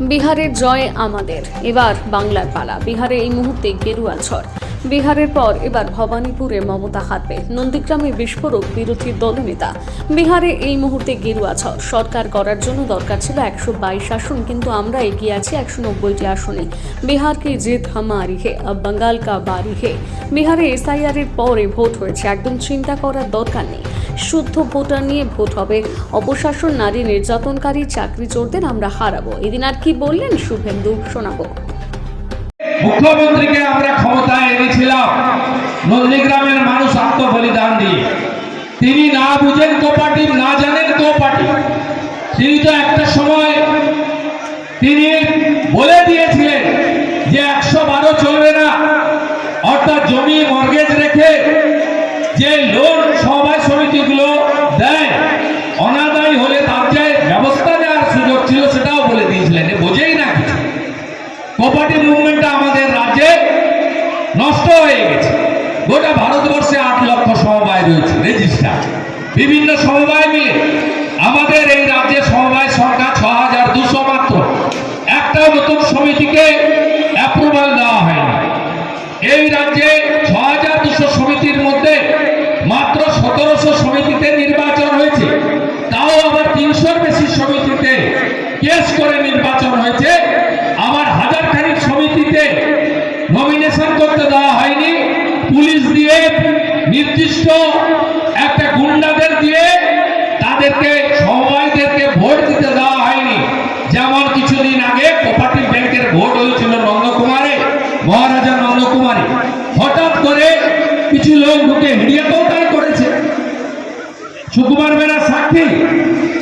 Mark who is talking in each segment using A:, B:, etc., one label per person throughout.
A: বিহারের জয় আমাদের, এবার বাংলার পালা। বিহারে এই মুহূর্তে গেরুয়া ঝড়। বিহারের পর এবার ভবানীপুরে মমতা হাঁটবে। নন্দীগ্রামে বিস্ফোরক বিরোধী দলনেতা বিহারে এই মুহূর্তে গেরুয়া ঝড়। সরকার করার জন্য দরকার ছিল একশো বাইশ আসন, কিন্তু আমরা এগিয়ে আছি একশো নব্বইটি আসনে। বিহার কি জিত হামারি হে বাঙ্গাল কা বাড়ি হে। বিহারে এসআইআর এর পরে ভোট হয়েছে। একদম চিন্তা করার দরকার নেই। শুদ্ধ ভোটার নিয়ে ভোট হবে। অপশাসন নারী নির্যাতনকারী চাকরি চোরদের আমরা হারাবো। এদিন আর কি বললেন শুভেন্দু শোনাবো।
B: মুখ্যমন্ত্রীকে আমরা ক্ষমতায় এনেছিলাম। নন্দীগ্রামের মানুষ আত্মবলিদান দিয়ে। তিনি না বুঝেন কোপাটিভ না জানেন কোপাটিভ তিনি তো একটা সময় তিনি বলে দিয়েছিলেন যে একশো বারো চলবে না। অর্থাৎ জমি মর্গেজ রেখে যে লোন সমবায় সমিতিগুলো দেয় অনাদায়ী হলে তার যে ব্যবস্থা নেওয়ার সুযোগ ছিল সেটাও বলে দিয়েছিলেন এ বোঝেই না কিছু প্রপার্টি মুভমেন্টটা আমাদের রাজ্যে নষ্ট হয়ে গেছে। গোটা ভারতবর্ষে আট লক্ষ সমবায় রয়েছে রেজিস্টার বিভিন্ন সমবায় মিলে আমাদের এই রাজ্যে সমবায় সংখ্যা ছ হাজার দুশো মাত্র। একটা নতুন সমিতিকে অ্যাপ্রুভাল দেওয়া হয়নি এই রাজ্যে ছ হাজার দুশো সমিতির মধ্যে মাত্র সতেরোশো সমিতিতে নির্বাচন হয়েছে তাও আবার তিনশোর বেশি সমিতিতে কেস করে নির্বাচন হয়েছে আমার হাজার খানিক সমিতিতে নমিনেশন করতে দেওয়া হয়নি পুলিশ দিয়ে নির্দিষ্ট একটা গুন্ডাদের দিয়ে তাদেরকে সমবায়দেরকে ভোট দিতে দেওয়া হয়নি যেমন কিছুদিন আগে কোপারেটিভ ব্যাংকের ভোট হয়েছিল নন্দকুমারে মহারাজা নন্দকুমারে হঠাৎ করে কিছু লোক ঢুকে হিড়িয়াতেও তাই করেছে। সুকুমার বেরা সাক্ষী,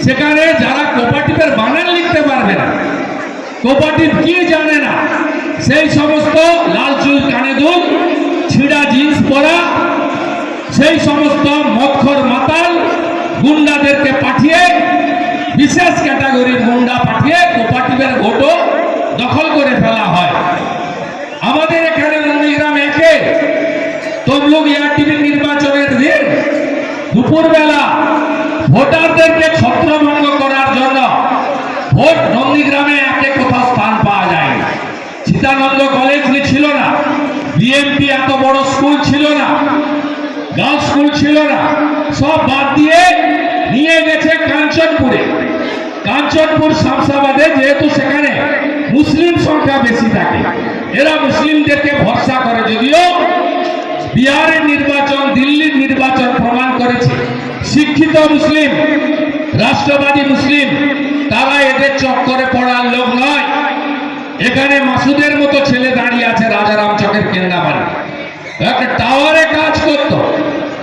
B: সেখানে যারা কোপারেটিভের বানান লিখতে পারবে না কোপারেটিভ কি জানে না, সেই সমস্ত লাল চুল, কানে দুল, ছিঁড়া জিন্স পরা, সেই সমস্ত মক্ষর মাতাল গুন্ডাদেরকে পাঠিয়ে, বিশেষ ক্যাটাগরির গুন্ডা পাঠিয়ে কোপারেটিভের ভোটও দখল করে ফেলা হয় আমাদের এখানে নন্দীগ্রাম একে তমলুক এয়ারটিভি নির্বাচনের দিন ভোটারদেরকে ছত্রভঙ্গ করার জন্য ভোট নন্দীগ্রামে একে কোথাও স্থান পাওয়া যায় সীতানন্দ ছিল না এত বড় স্কুল ছিল না, গার্লস স্কুল ছিল না, সব বাদ দিয়ে নিয়ে গেছে কাঞ্চনপুরে। কাঞ্চনপুর শামসাবাদে যেহেতু সেখানে মুসলিম সংখ্যা বেশি থাকে, এরা মুসলিমদেরকে ভরসা করে যদিও বিহারের নির্বাচন দিল্লির নির্বাচন প্রমাণ করেছে শিক্ষিত মুসলিম, রাষ্ট্রবাদী মুসলিম, তারা এদের চক্করে পড়ার লোক নয়। এখানে মাসুদের মতো ছেলে দাঁড়িয়ে আছে রাজারাম চকের কেন্দ্রাবাড়ি একটা টাওয়ারে কাজ করত।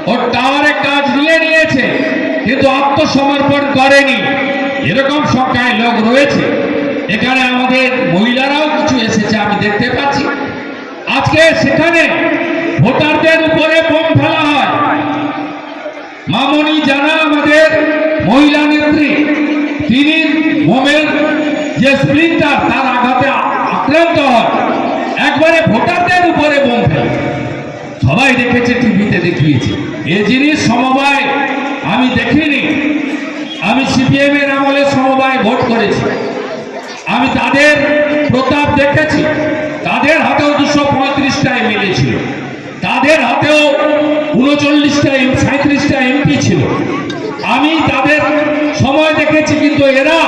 B: ও টাওয়ারে কাজ নিয়ে নিয়েছে, কিন্তু আত্মসমর্পণ করেনি। এরকম সংখ্যায় লোক রয়েছে। এখানে আমাদের মহিলারাও কিছু এসেছে, আমি দেখতে পাচ্ছি। আজকে সেখানে ভোটারদের উপরে বোম ফেলা হয়। মামনি জানা আমাদের মহিলা নেত্রী। তিনি বোমের যে স্প্রিন্টার তার আঘাতে আক্রান্ত হয়। একবারে ভোটারদের উপরে বোম সবাই দেখেছে, টিভিতে দেখিয়েছে। এ জিনিস সমবায়, আমি দেখিনি। আমি সিপিএম এর আমলে সমবায় ভোট করেছি। আমি তাদের প্রতাপ দেখেছি। তাদের হাতেও দুশো পঁয়ত্রিশটায় এমএলএ ছিল তাদের হাতেও উনচল্লিশটা সাঁত্রিশটা এমপি ছিল। আমি তাদের সময় দেখেছি, কিন্তু এরা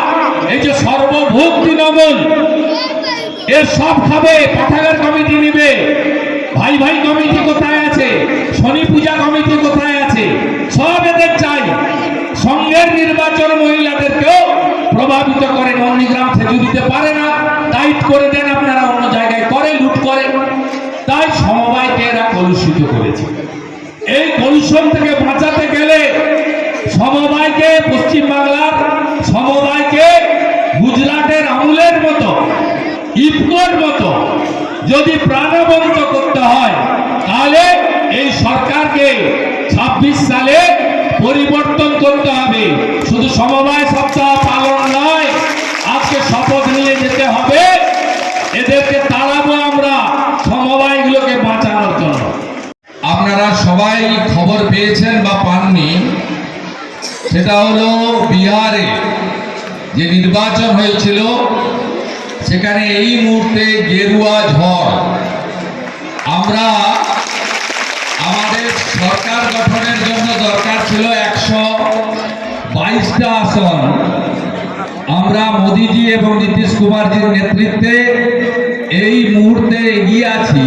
B: এই যে সর্বভূত তৃণমূল এর সব খাবে, পাঠাগার কমিটি নিবে। ভাই ভাই কমিটি কোথায় আছে? শনি পূজা কমিটি কোথায় আছে? সব এদের চাই। সঙ্গের নির্বাচন মহিলাদেরকেও প্রভাবিত করে নন্দীগ্রাম সেতু দিতে পারে না। টাইট করে দেন আপনারা, অন্য জায়গায় করে তাই সমবায়কে এরা কলুষিত করেছে। এই কলুষণ থেকে বাঁচাতে গেলে সমবায়কে, পশ্চিমবাংলার সমবায়কে গুজরাটের আমুলের মতো, ইফকোর মতো যদি প্রাণবন্ত করতে হয়, তাহলে এই সরকারকে ছাব্বিশ সালে পরিবর্তন করতে হবে। শুধু সমবায় সপ্তাহ পালন নয় আজকে শপথ নিয়ে যেতে হবে এদেরকে তাড়াবো আমরা সমবায়গুলোকে বাঁচানোর জন্য
C: আপনারা সবাই খবর পেয়েছেন বা পাননি, সেটা হলো বিহারে যে নির্বাচন হয়েছিল, সেখানে এই মুহূর্তে গেরুয়া ঝড়। আমরা আমাদের সরকার গঠনের জন্য দরকার ছিল একশো বাইশটা আসন। আমরা মোদিজি এবং নীতিশ কুমারজির নেতৃত্বে এই মুহূর্তে এগিয়ে আছি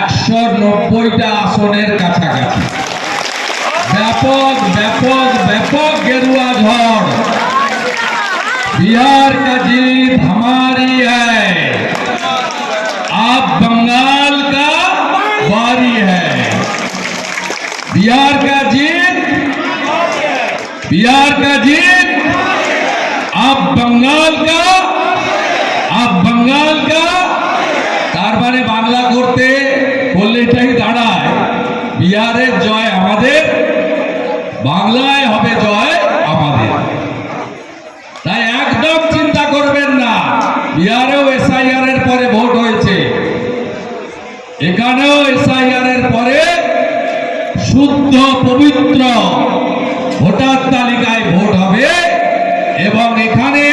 C: একশো নব্বইটা আসনের কাছাকাছি। ব্যাপক ব্যাপক ব্যাপক গেরুয়া ঝড় बिहार का जीत हमारी है आप बंगाल का वारी है बिहार का जीत बिहार का जीत आप बंगाल का आप बंगाल का তার মানে বাংলা করতে বললে এটাই দাঁড়ায় বিহারের জয় আমাদের বাংলায় হবে জয় আমাদের। তাই একদম চিন্তা করবেন না। বিহারেও এসআইআর এর পরে ভোট হয়েছে। এখানেও এসআইআর এর পরে শুদ্ধ, পবিত্র ভোটার তালিকায় ভোট হবে এবং এখানে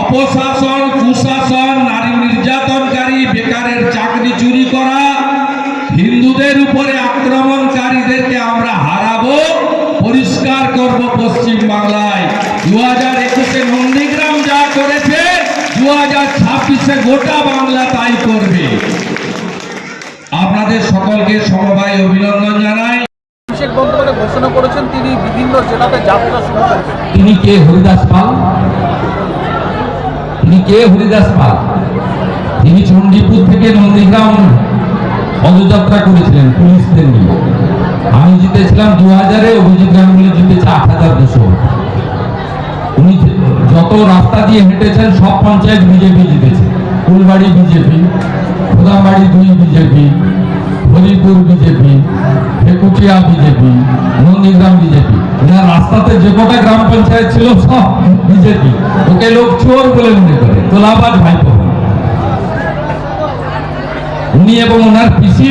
C: অপশাসন, কুশাসন, নারী নির্যাতনকারী, বেকারের চাকরি চুরি করা, হিন্দুদের উপরে আক্রমণকারীদেরকে আমরা হারাবো। পরিষ্কার করব পশ্চিম বাংলায়। দু হাজার একুশে নন্দীগ্রাম যা করেছে দু হাজার ছাব্বিশে গোটা বাংলা তাই করবে। আপনাদের সকলকে সমবায় অভিনন্দন জানাই।
D: অভিষেক বন্দ্যোপাধ্যায় ঘোষণা করেছেন তিনি বিভিন্ন জেলাতে যাত্রা শুরু করবেন
B: তিনি কে হরিদাস পাল? তিনি কে হরিদাস পাল? তিনি চণ্ডীপুর থেকে নন্দীগ্রাম পদযাত্রা করেছিলেন পুলিশদের নিয়ে। আমি জিতেছিলাম দু হাজারে অভিজিৎ গাঙ্গুলি জিতেছে আট হাজার দুশো। উনি যত রাস্তা দিয়ে হেঁটেছেন, সব পঞ্চায়েত বিজেপি জিতেছে। ফুলবাড়ি বিজেপি খোদাবাড়ি দুই BJP, Haripur BJP Hekutia BJP, Nandigram BJP. রাস্তাতে যে কটা গ্রাম পঞ্চায়েত ছিল, সব বিজেপি। ওকে লোক চোর বলে মনে করে, তোলাবাজ ভাইপো। উনি এবং ওনার পিসি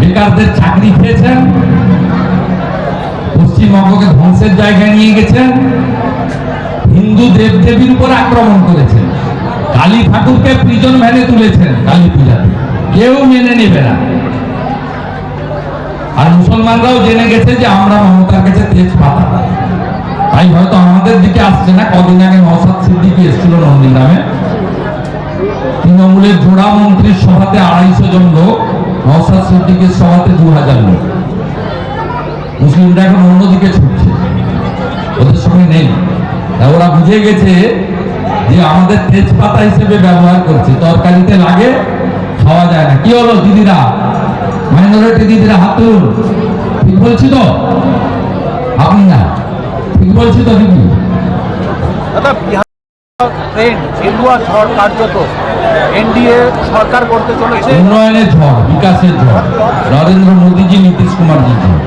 B: বেকারদের চাকরি খেয়েছেন পশ্চিমবঙ্গকে ধ্বংসের জায়গায় নিয়ে গেছেন, হিন্দু দেবদেবীর উপর আক্রমণ করেছেন, কালী ঠাকুরকে প্রিজন ভ্যানে তুলেছেন কালী পূজাতে। কেউ মেনে নেবে না। আর মুসলমানরাও জেনে গেছে যে আমরা মমতার কাছে তেজ পাতা তাই হয়তো আমাদের দিকে আসছে না, কদিন আগে নসাদ সিদ্দিকি এসেছিল নন্দীগ্রামে। তৃণমূলের জোড়া মন্ত্রীর সভাতে আড়াইশো জন লোক নসাদ সিদ্দিকের সভাতে দু হাজার লোক। মুসলিমরা এখন অন্যদিকে ছুটছে। ওদের সঙ্গে নেই। ওরা বুঝে গেছে যে আমাদের তেজপাতা হিসেবে ব্যবহার করছে। তরকারিতে লাগে, খাওয়া যায় না। কি হলো দিদিরা? মাইনরিটি দিদিরা, হাত তুলুন। ঠিক বলছি তো? আপনি না। ঠিক বলছি তো দিদি?
D: ট্রেন গেরুয়া ঝড় কার্যত এনডিএ সরকার করতে চলেছে।
B: উন্নয়নের ঝড় বিকাশের ঝড়। নরেন্দ্র মোদীজি নীতিশ কুমারজি ঝড়।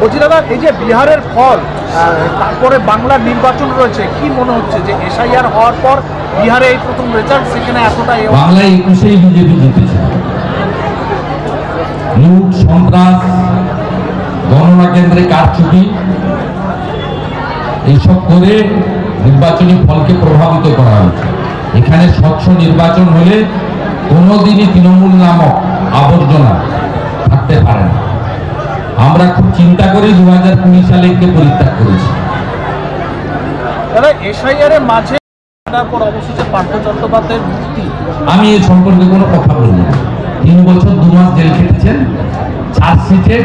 D: বলছি দাদা এই যে বিহারের ফল তারপরে বাংলার নির্বাচন রয়েছে কি মনে হচ্ছে যে এসআইআর হওয়ার পর বিহারে এই প্রথম রেজাল্ট সেখানে এতটা এ-
B: বাংলায় একুশেই বিজেপি জিতেছে। লুট সন্ত্রাস গণনা কেন্দ্রে কারচুপি এইসব করে নির্বাচনী ফলকে প্রভাবিত করা হয়েছে। এখানে স্বচ্ছ নির্বাচন হলে কোনোদিনই তৃণমূল নামক আবর্জনা থাকতে পারে না। আমরা খুব চিন্তা করে দু হাজার কুড়ি সালে একে পরিত্যাগ করেছি।
D: মাঝে
B: আমি এ সম্পর্কে কোনো কথা বলব না তিন বছর দু মাস জেল খেটেছেন। চার্জশিটে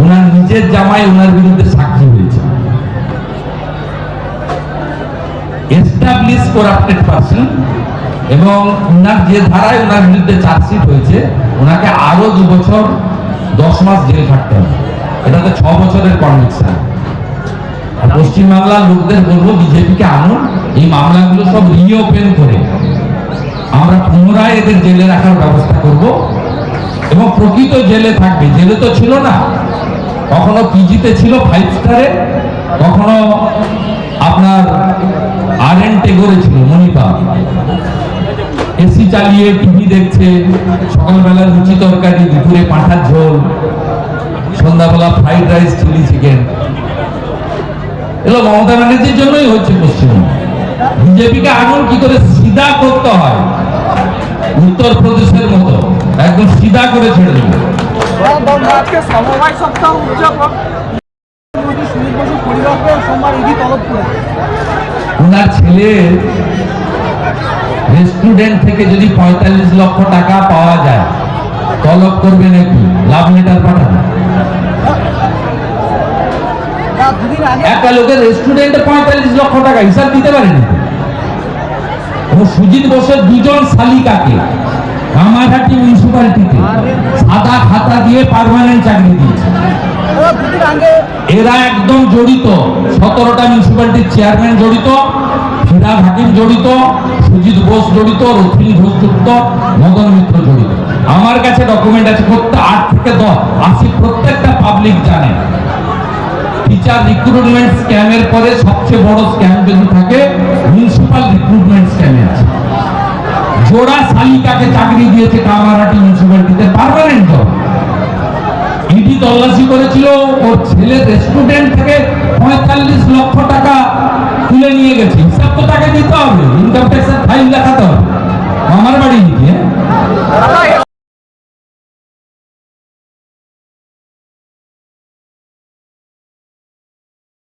B: ওনার নিজের জামাই ওনার বিরুদ্ধে সাক্ষী হয়েছে। এস্টাবলিশ করাপ্টেড পার্সন এবং ওনার যে ধারায় ওনার বিরুদ্ধে চার্জশিট হয়েছে, ওনাকে আরও দু বছর, দশ মাস জেল খাটতে হবে। এটা তো ছ বছরের কনভিকশন পশ্চিমবাংলার লোকদের বলব, বিজেপিকে আনুন, এই মামলাগুলো সব রিওপেন করে। আমরা পুনরায় এদের জেলে রাখার ব্যবস্থা করব। এবং প্রকৃত জেলে থাকবে। জেলে তো ছিল না। কখনো পিজিতে ছিল ফাইভ স্টারে কখনো আপনার আর এন টেগোরে ছিল, মণিপাল। এসি চালিয়ে টিভি দেখছে সকালবেলা লুচি তরকারি, দুপুরে পাঁঠার ঝোল, সন্ধ্যাবেলা ফ্রাইড রাইস চিলি চিকেন এগুলো মমতা ব্যানার্জির জন্যই হচ্ছে পশ্চিমবঙ্গে। বিজেপিকে আগুন কি করে সিধা করতে হয়? উত্তরপ্রদেশের মতো। একদম সিধা করে ছেড়ে দেবে।
D: সমবায় সপ্তাহ উদযাপন।
B: ওনার ছেলের রেস্টুরেন্ট থেকে যদি পঁয়তাল্লিশ লক্ষ টাকা পাওয়া যায় তলব করবে নাকি লাভ লেটার পাঠাবে একটা লোকের রেস্টুরেন্টে পঁয়তাল্লিশ লক্ষ টাকা হিসাব দিতে পারেনি। ও সুজিত বোসের দুজন শালিকাকে কামারহাটি মিউনিসিপালিটিতে সাদা খাতা দিয়ে পার্মানেন্ট চাকরি দিয়েছে। এরা একদম জড়িত। সতেরোটা মিউনিসিপ্যালিটির চেয়ারম্যান জড়িত ফিরাদ হাকিম জড়িত সুজিত বোস জড়িত রথিন ঘোষ জড়িত মদন মিত্র জড়িত। আমার কাছে ডকুমেন্ট আছে প্রত্যেক আট থেকে দশ। আশি প্রত্যেকটা পাবলিক জানে। টিচার রিক্রুটমেন্ট স্ক্যামের পরে সবচেয়ে বড় স্ক্যাম যদি থাকে মিউনিসিপাল রিক্রুটমেন্ট স্ক্যামে আছে। জোড়া শালিকাকে চাকরি দিয়েছে কামারহাটি মিউনিসিপ্যালিটিতে পারমানেন্ট ইডি তল্লাশি করেছিল, ওর ছেলের রেস্টুরেন্ট থেকে পঁয়তাল্লিশ লক্ষ টাকা তুলে নিয়ে গেছে। হিসাব তো তাকে দিতে হবে ইনকাম ট্যাক্সের ফাইল দেখাতে হবে। আমার বাড়ি নিতে হ্যাঁ?